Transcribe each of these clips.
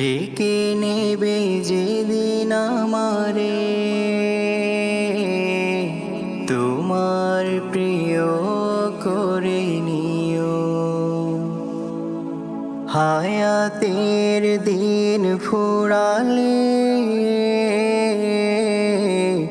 ডেকে নেবে যেদিন আমারে। তোমার প্রিয় করে নিও। হায়াতের দিন ফুরালে,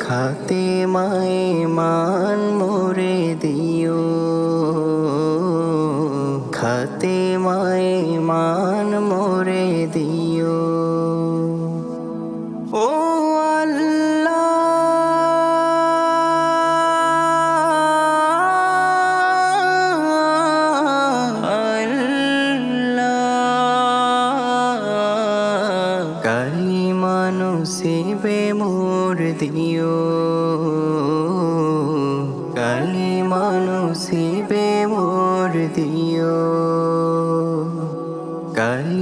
খাতে মায়ে মান মোরে দিও। খাতে মায়ে মান দিও। ও মানুষিবে মোর দিও। কালি মানুষিবে মোর দিও। কালি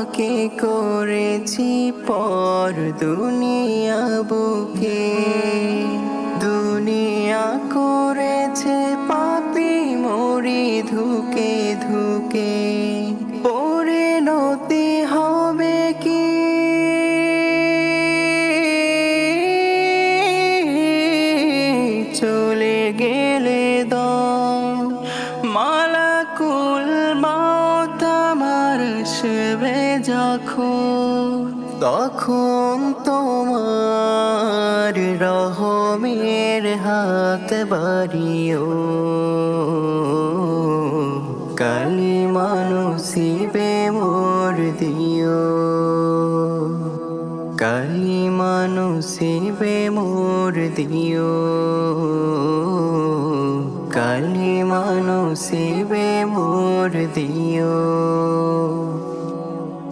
তোমাকে করেছি পর দুনিয়া বুকে। দুনিয়া করেছে পাপি মরি ধুকে ধুকে। পরিণতি হবে কি? চলে গেলে দম মালাকুল মাত আমার যখন তখন তোমার রহমের হাত বাড়িও। কালি মানুষিবে মোর দিও। কালি মানুষিবে মোর দিও। কালি মানুষিবে মোর দিও।